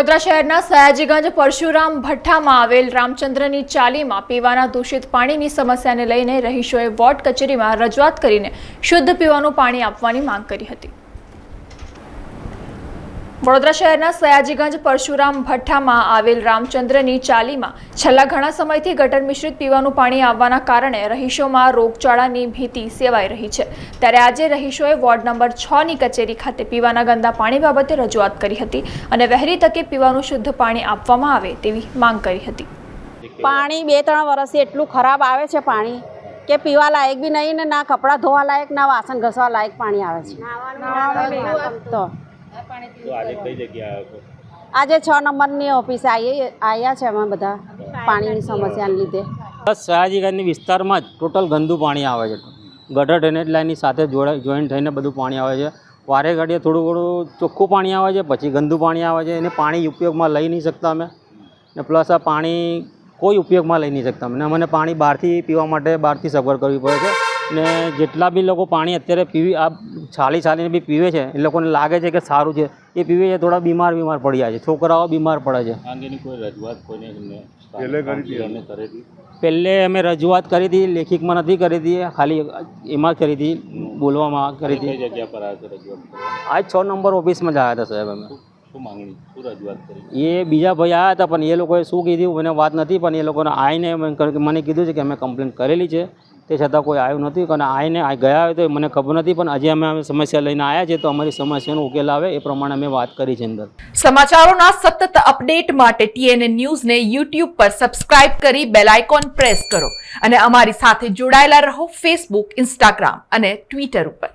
વડોદરા શહેરના સયાજીગંજ પરશુરામ ભઠ્ઠામાં આવેલ રામચંદ્રની ચાલીમાં પીવાના દૂષિત પાણીની સમસ્યાને લઈને રહીશોએ વોર્ડ કચેરીમાં રજૂઆત કરીને શુદ્ધ પીવાનું પાણી આપવાની માંગ કરી હતી. વડોદરા શહેરના સયાજીગંજ પરશુરામ ભઠ્ઠામાં આવેલ રામચંદ્રની ચાલીમાં છેલ્લા ઘણા સમયથી ગટર મિશ્રિત પીવાનું પાણી આવવાના કારણે રહીશોમાં રોગચાળાની ભીતિ સેવાઈ રહી છે. ત્યારે આજે રહીશોએ વોર્ડ નંબર છ ની કચેરી ખાતે પીવાના ગંદા પાણી બાબતે રજૂઆત કરી હતી અને વહેલી તકે પીવાનું શુદ્ધ પાણી આપવામાં આવે તેવી માંગ કરી હતી. પાણી બે ત્રણ વર્ષથી એટલું ખરાબ આવે છે પાણી કે પીવા લાયક બી નહીં ને ના કપડાં ધોવા લાયક ના વાસણ ઘસવા લાયક પાણી આવે છે. તો તો આજે કઈ જગ્યાએ આવ્યો આજે છ નંબરની ઓફિસે આવીએ આવ્યા છે અમે બધા પાણીની સમસ્યાને લીધે. બસ સયાજીગંજની વિસ્તારમાં જ ટોટલ ગંદુ પાણી આવે છે. ગટર ડ્રેનેજ લાઇનની સાથે જોડા જોઈન્ટ થઈને બધું પાણી આવે છે. વારે ઘડીએ થોડું થોડું ચોખ્ખું પાણી આવે છે પછી ગંદુ પાણી આવે છે. એને પાણી ઉપયોગમાં લઈ નહીં શકતા અમે. ને પ્લસ આ પાણી કોઈ ઉપયોગમાં લઈ નહીં શકતા અમે. ને અમને પાણી બહારથી પીવા માટે બહારથી સગવડ કરવી પડે છે. ને જેટલા બી લોકો પાણી અત્યારે પીવી આ છાલી છાલીને બી પીવે છે એ લોકોને લાગે છે કે સારું છે. એ પીવે છે થોડા બીમાર બીમાર પડી જાય છે. છોકરાઓ બીમાર પડે છે. કોઈ રજૂઆત કોઈને પહેલે અમે રજૂઆત કરી હતી લેખિકમાં નથી કરી હતી ખાલી એમાં કરી હતી બોલવામાં કરી હતી. જગ્યા પર? આજ છ નંબર ઓફિસમાં જ આવ્યા હતા સાહેબ અમે. શું માંગણી? શું રજૂઆત કરી? એ બીજા ભાઈ આવ્યા હતા પણ એ લોકોએ શું કીધું મને વાત નથી પણ એ લોકોને આવીને મને ક- મને કીધું છે કે અમે કમ્પ્લેન કરેલી છે. તે છતાં કોઈ આવ્યું નથી. અને આવીને ગયા હોય તો મને ખબર નથી, પણ આજે અમે સમસ્યા લઈને આવ્યા છે તો અમારી સમસ્યાનો ઉકેલ આવે એ પ્રમાણે અમે વાત કરી છે અંદર. સમાચારોના સતત અપડેટ માટે ટીએનએ ન્યૂઝને યુટ્યુબ પર સબસ્ક્રાઇબ કરી બેલ આઇકોન પ્રેસ કરો. અને અમારી સાથે જોડાયેલા રહો ફેસબુક ઇન્સ્ટાગ્રામ અને ટ્વિટર ઉપર.